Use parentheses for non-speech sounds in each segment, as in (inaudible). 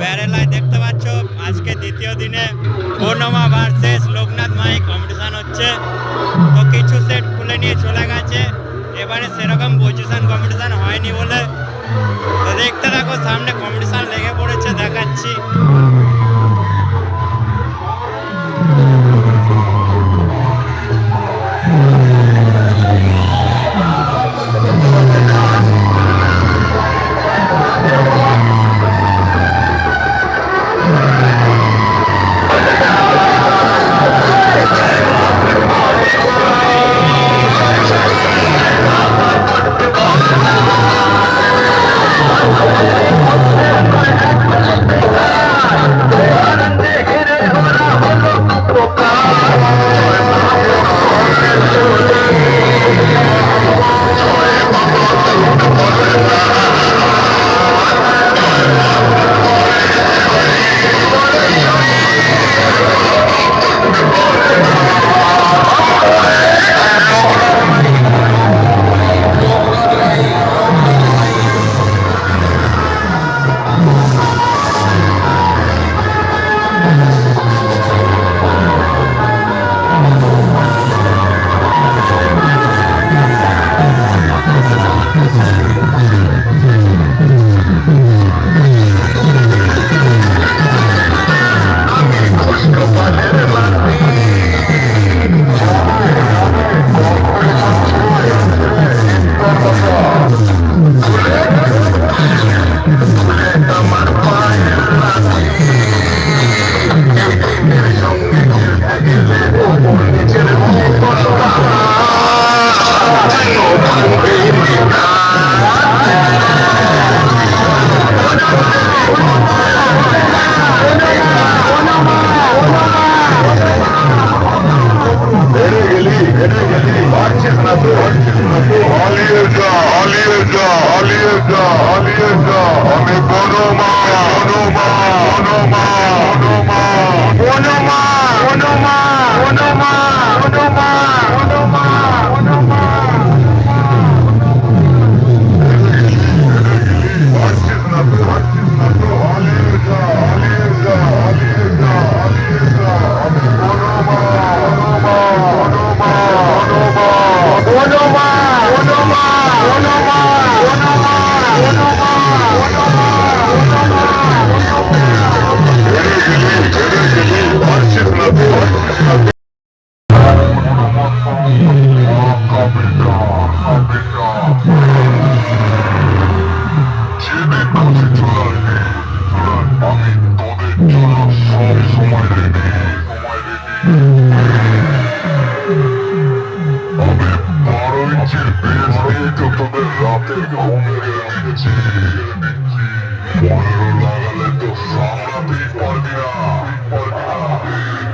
বেড়েলায় দেখতে পাচ্ছ? আজকে দ্বিতীয় দিনে Purnima versus Loknath mic competition হচ্ছে। তো কিছু সেট খুলে নিয়ে চলে গেছে। এবারে সেরকম পজিশন কম্পিটিশন হয়নি বলে। তো দেখতে থাকো, সামনে কম্পিটিশন লেগে পড়েছে, দেখাচ্ছি।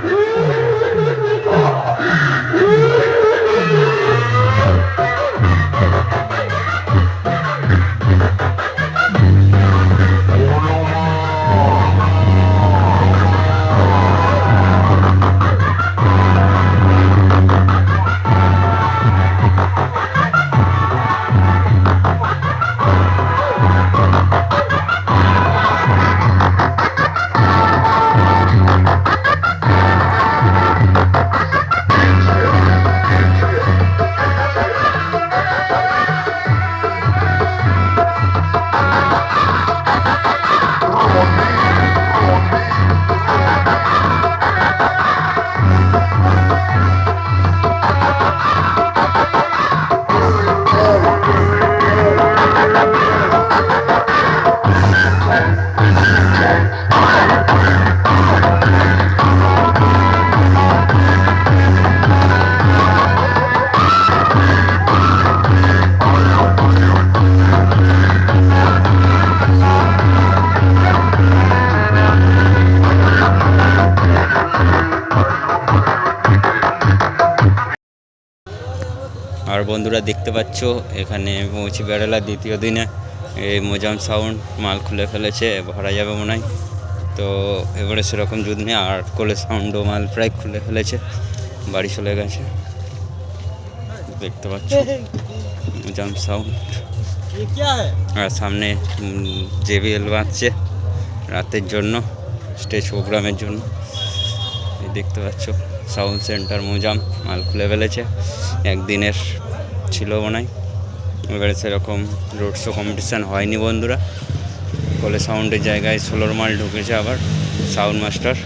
Whoa! বন্ধুরা দেখতে পাচ্ছ, এখানে পৌঁছে বেড়ালা দ্বিতীয় দিনে। এই মোজাম সাউন্ড মাল খুলে ফেলেছে, ভরা যাবে মনে হয়। তো এবারে সেরকম যুদ্ধ নেই, আর কোলে সাউন্ডও মাল প্রায় খুলে ফেলেছে, বাড়ি চলে গেছে। দেখতে পাচ্ছ, মোজাম সাউন্ড। আর সামনে জেবিএল বাঁচছে রাতের জন্য, স্টেজ প্রোগ্রামের জন্য। দেখতে পাচ্ছ, সাউন্ড সেন্টার মোজাম মাল খুলে ফেলেছে, একদিনের ছিল মনে হয়। এবারে সেরকম রোড শো কম্পিটিশান হয়নি বন্ধুরা। ফলে সাউন্ডের জায়গায় ষোলোর মাল ঢুকেছে আবার সাউন্ড মাস্টার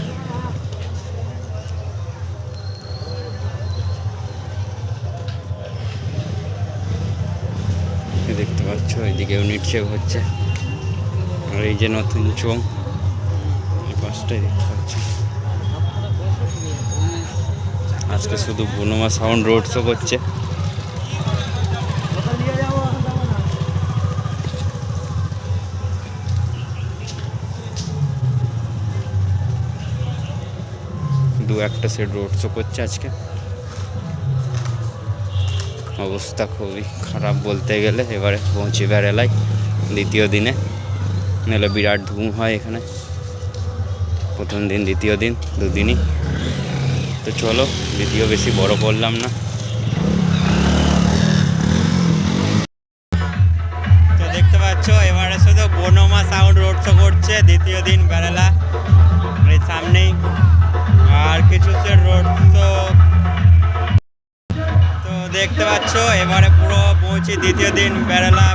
দেখতে পাচ্ছ, এদিকে ইউনিট চেক হচ্ছে। আর এই যে নতুন চোং এই পাশটাই দেখতে পাচ্ছ। আজকে শুধু বনমা সাউন্ড রোড শো করছে একটা সেট রোড শো করছে আজকে। অবস্থা খুবই খারাপ বলতে গেলে, এবারে পৌঁছে বেড়ালায় দ্বিতীয় দিনে। নাহলে বিরাট ধুম হয় এখানে। প্রথম দিন, দ্বিতীয় দিন, দুদিনই। তো চলো, দ্বিতীয় বেশি বড় করলাম না। দ্বিতীয় দিন বেড়ালা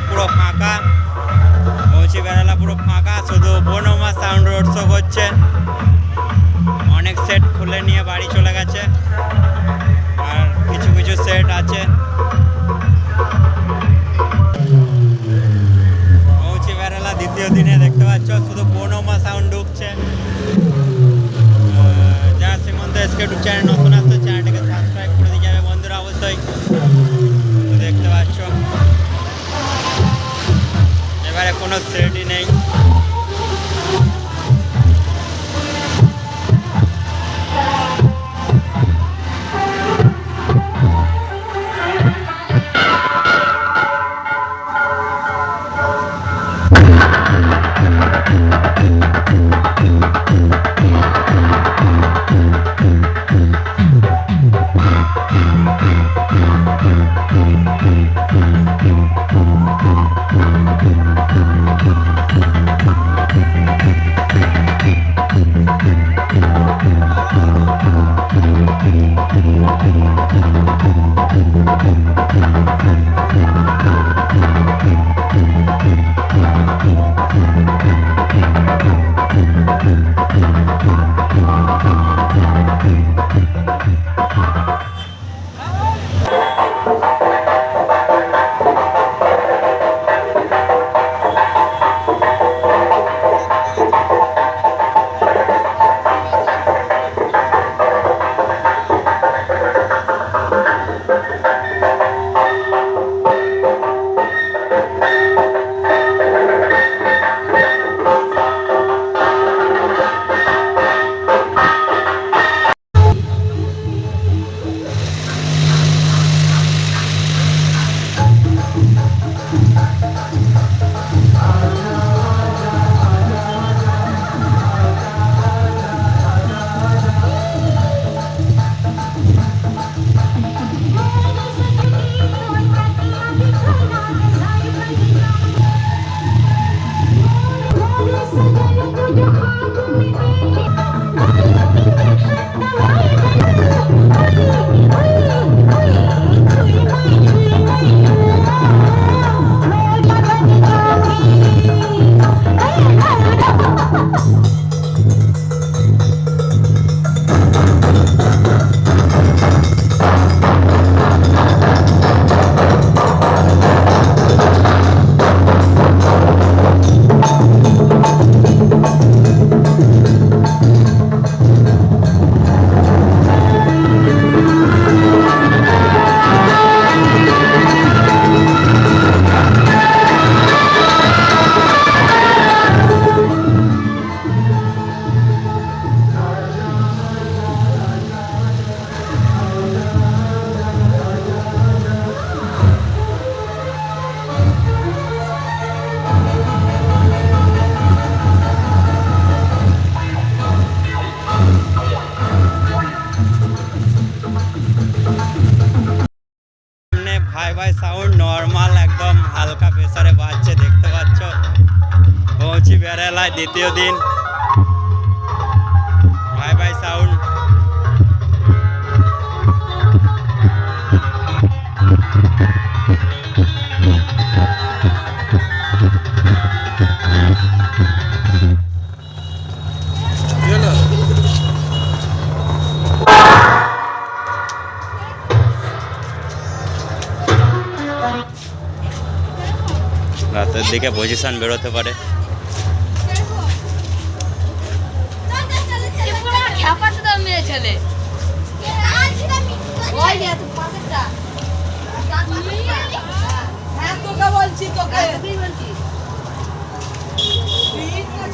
দ্বিতীয় দিন। বাই সাউন্ড রাতের দিকে পজিশন বেরোতে পারে।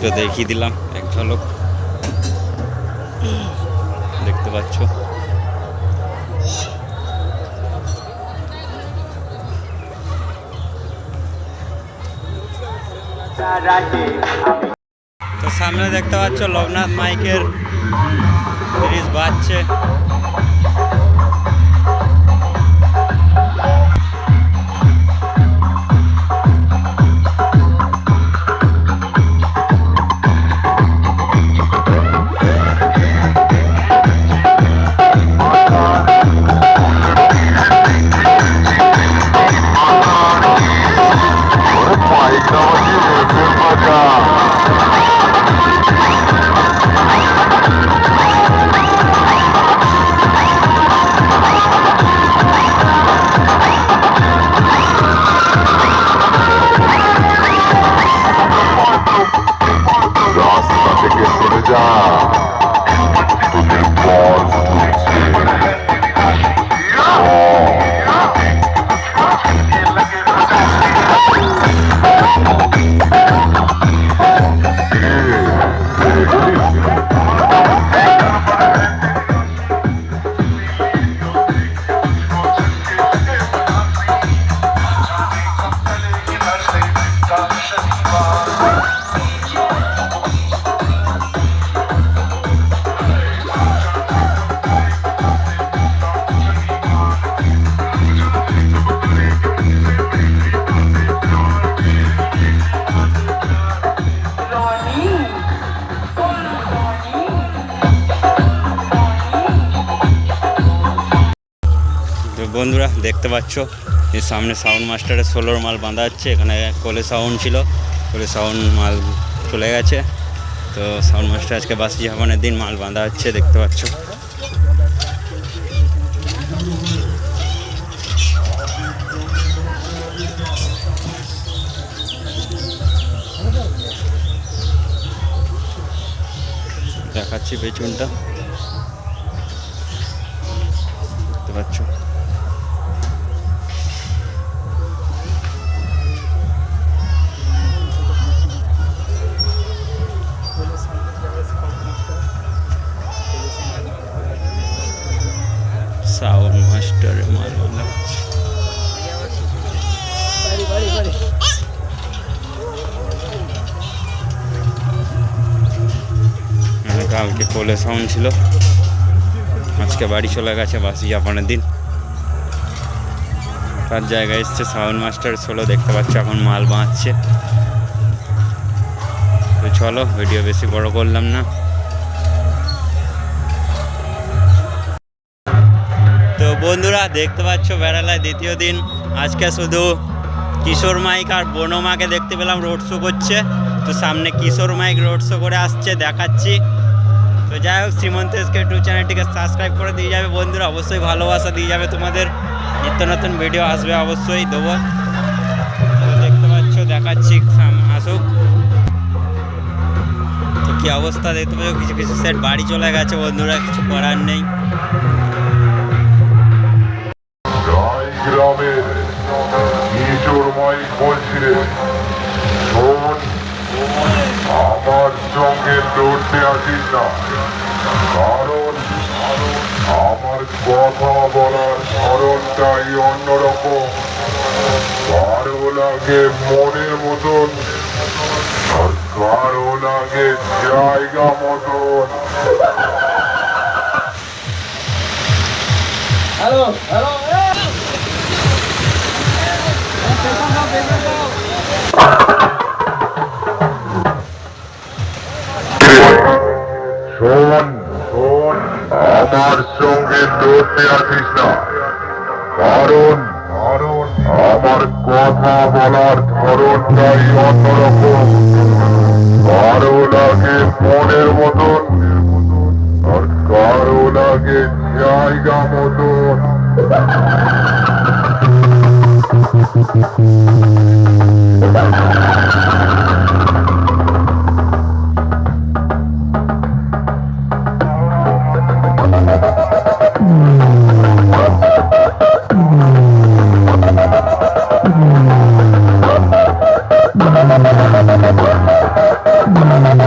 তো দেখিয়ে দিলাম এক ঝলক। দেখতে পাচ্ছ? তো সামনে দেখতে পাচ্ছ, লোকনাথ মাইকের তিরিশ বাজছে। বন্ধুরা, দেখতে পাচ্ছ? এই সামনে সাউন্ড মাস্টারের ষোলোর মাল বাঁধা হচ্ছে। এখানে কোলে সাউন্ড ছিল। কোলে সাউন্ড মাল চলে গেছে। তো সাউন্ড মাস্টার আজকে বাসি জাপানের দিন মাল বাঁধা হচ্ছে, দেখতে পাচ্ছ? দেখাচ্ছি পেছনটা। দেখতে পাচ্ছ? কোলে সাউন্ড ছিল। আজকে বাড়ি চলে গেছে বাসি জাপানের দিন। তার জায়গায় এসছে সাউন্ড মাস্টার ষোলো দেখতে পাচ্ছ এখন মাল বাঁধছে। তো চলো ভিডিও বেশি বড় করলাম না। তো বন্ধুরা, দেখতে পাচ্ছ বেড়ালায় দ্বিতীয় দিন। আজকে শুধু কিশোর মাইক আর বনমাকে দেখতে পেলাম রোড শো করছে। তো সামনে কিশোর মাইক রোড শো করে আসছে, দেখাচ্ছি। তো যাই হোক, শ্রীমন্ত এসকে ইউটিউব চ্যানেলটিকে সাবস্ক্রাইব করে দিয়ে যাবে। বন্ধুরা, অবশ্যই ভালোবাসা দিয়ে যাবে তোমাদের। নিত্য নতুন ভিডিও আসবে, অবশ্যই দেবো। দেখতে পাচ্ছ, দেখাচ্ছি আসুক। তো কী অবস্থা দেখতে পাচ্ছ কিছু কিছু সেট বাড়ি চলে গেছে বন্ধুরা, কিছু করার নেই। গ্রামের সঙ্গে লড়তে আসিস না। কারণ আমার কথা বলার ধরনটাই অন্যরকম। কারও লাগে মনের মতন, আর কারও লাগে জায়গা মতন। আমাকে লড়তে আসিস না। কারণ আমার কথা বলার ধরনটাই অন্যরকম। কারও লাগে মনের মতন, আর কারও লাগে জায়গা মতন। (laughs) কিশোর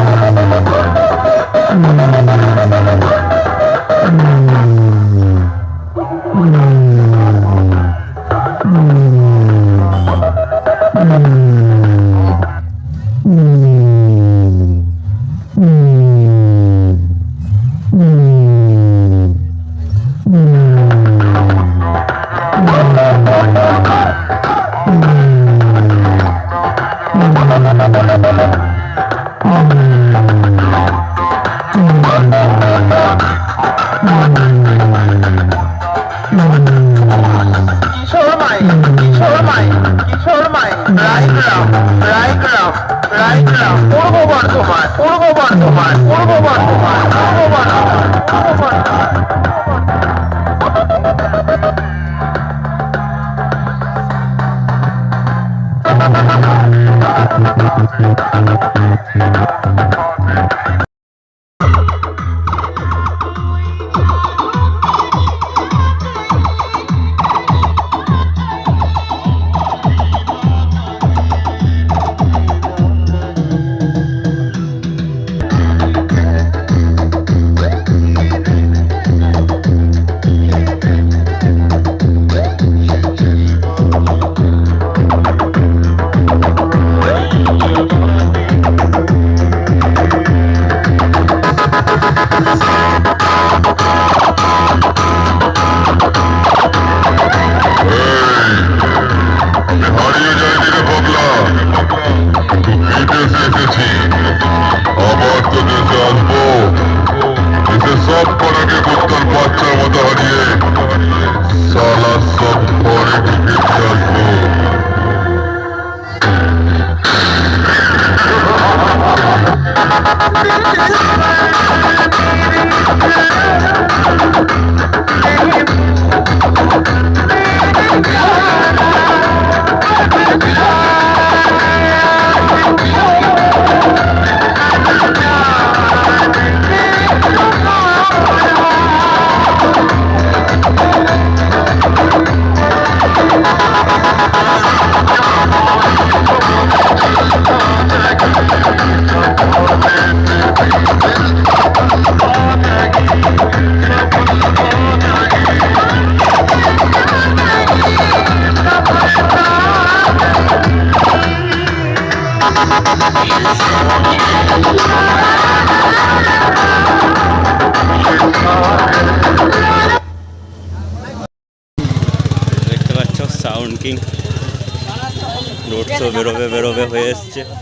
রায়গ্রাম পূর্ব বর্ধমান পূর্ব বর্ধমান পূর্ব বর্ধমান পূর্ব বর্ধমান পূর্ব বর্ধমান বেরোবে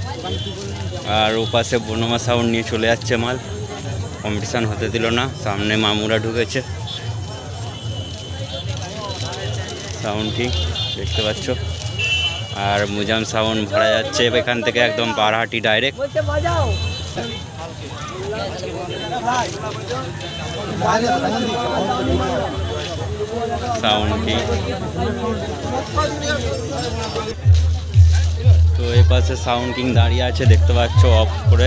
আর ওপাশে বনমা সাউন্ড নিয়ে চলে যাচ্ছে মাল। কম্পিটিশান হতে দিল না, সামনে মামুরা ঢুকেছে। Sound king? দেখতে পাচ্ছ? আর মুজাম সাউন্ড ভাড়া যাচ্ছে এখান থেকে একদম পারহাটি ডাইরেক্ট সাউন্ড কিং? তো এই পাশে সাউন্ড কিং দাঁড়িয়ে আছে, দেখতে পাচ্ছ অফ করে।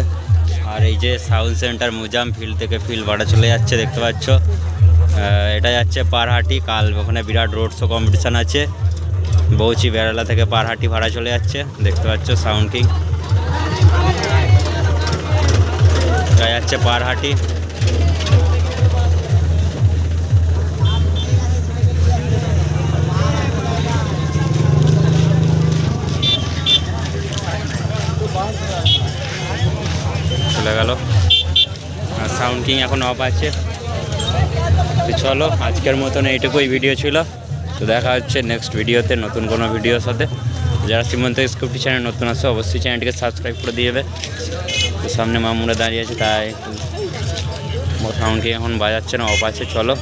আর এই যে সাউন্ড সেন্টার মুজাম ফিল্ড থেকে ফিল্ড ভাড়া চলে যাচ্ছে, দেখতে পাচ্ছ। এটা যাচ্ছে পারহাটি, কাল ওখানে বিরাট রোড শো কম্পিটিশান আছে। বৌচি বেড়ালা থেকে পারহাটি ভাড়া চলে যাচ্ছে, দেখতে পাচ্ছ সাউন্ড কিং এটা যাচ্ছে পারহাটি। চলে গেল। সাউন্ড কিং এখন অফ আছে। তো চলো, আজকের মতন এইটুকুই ভিডিও ছিল। তো দেখা হচ্ছে নেক্সট ভিডিওতে নতুন কোনো ভিডিওর সাথে। যারা শ্রীমন্ত স্ক্রিপ্ট চ্যানেল নতুন আসছে অবশ্যই চ্যানেলটিকে সাবস্ক্রাইব করে দিয়ে দেবে। তো সামনে মামুরা দাঁড়িয়ে আছে, তাই সাউন্ড কিং এখন বাজাচ্ছে না অফ আছে, চলো।